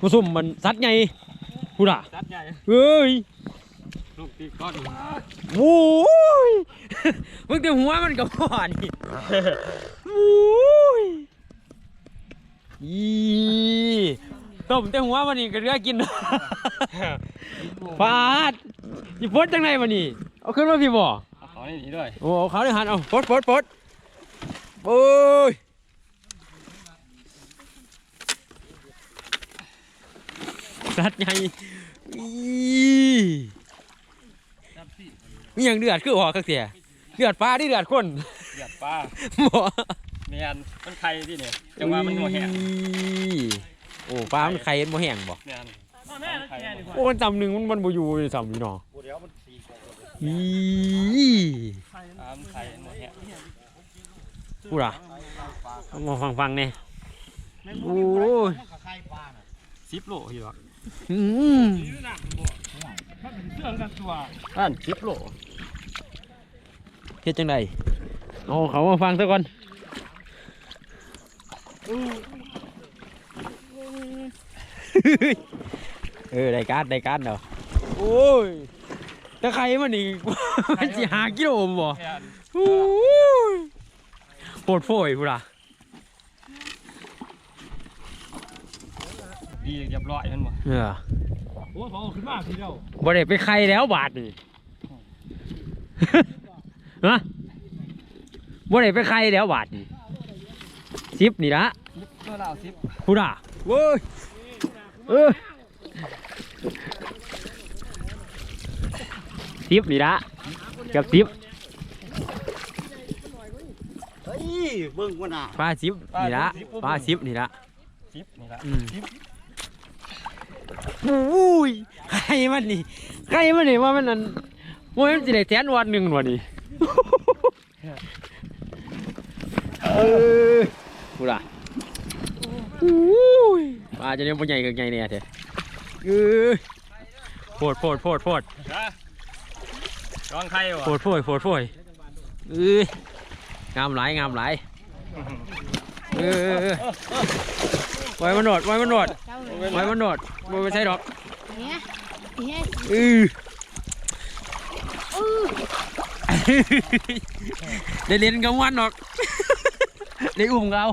ผสมมันสัตว์ใหญ่พูดอะจัดใหญ่เอ้ยลูกตีก้อนโอ้ยมึงแต่หัวมันกับพ่อนี่โอ้ยอีต้มแต่หัวมันนี่ก็เหลือกินฟาดอีพดจังไรมันนี่เอาขึ้นมาพี่บ่เอาขอนี่หนีด้วยโอ้เอาเขาเลยหันเอาปลดปลดปลดโอ้ย สัตว์ใหญ่อีมีอย่างเดือดคือหัวกักเสียเดือดปลาที่เดือดคนเดือดปลาหมอเมียนมันไข่ที่เนี่ยจังว่ามันหัวแห้งอีโอ้ปลามันไข่มันบ่แห้งบ่เมียนแม่ไข่โอ้มันจำหนึ่งมันมันบ่อยู่ในจำอยู่เนาะอีปลามันไข่หัวแห้งพูดอะเอามาฟังฟังเนี่ยโอ้ยสิบโลอยู่หรอก อืมอันสิบโลเฮ็ดจังไดเอาเขามาฟังซะก่อนเออได้การ์ดได้การ์ดเนาะโอ้ยตะไคร้มันนี่มันสิหากิโลบ่เมียนโอ้ยโปรดโฟยพูดอะ ดีเรียบร้อยมันบ่เออโอ้เขาขึ้นมาทีเดียวบ่ได้ไปใครแล้วบาทนี่ฮะบ่ได้ไปใครแล้วบาทนี่สิบนี่ละเมื่อเราสิบพูดอะเว้ยเออสิบนี่ละเกับสิบเฮ้ยเบิ่งว่าน่ะปลาสิบนี่ละปลาสิบนี่ละสิบนี่ละอืม อุ้ยใครมันนี่ใครมันนี่ว่ามันนั่นว่ามันสิได้แสนวันหนึ่งวันนี้เออพูดอะอุ้ยปลาจะเนี่ยปลาใหญ่กับใหญ่เนี่ยเถอะเออโพดโพดโพดโพดนะลองไข่วะโพดโพดโพดโพดเอองามหลายงามหลายเออเออเออ ไว้มันโดดไว้มันโดดไว้มันโดดมันไม่ใช่ดอกเนี่ยเนี่ยอือได้เล่นกับวันดอกได้อุ้มเขา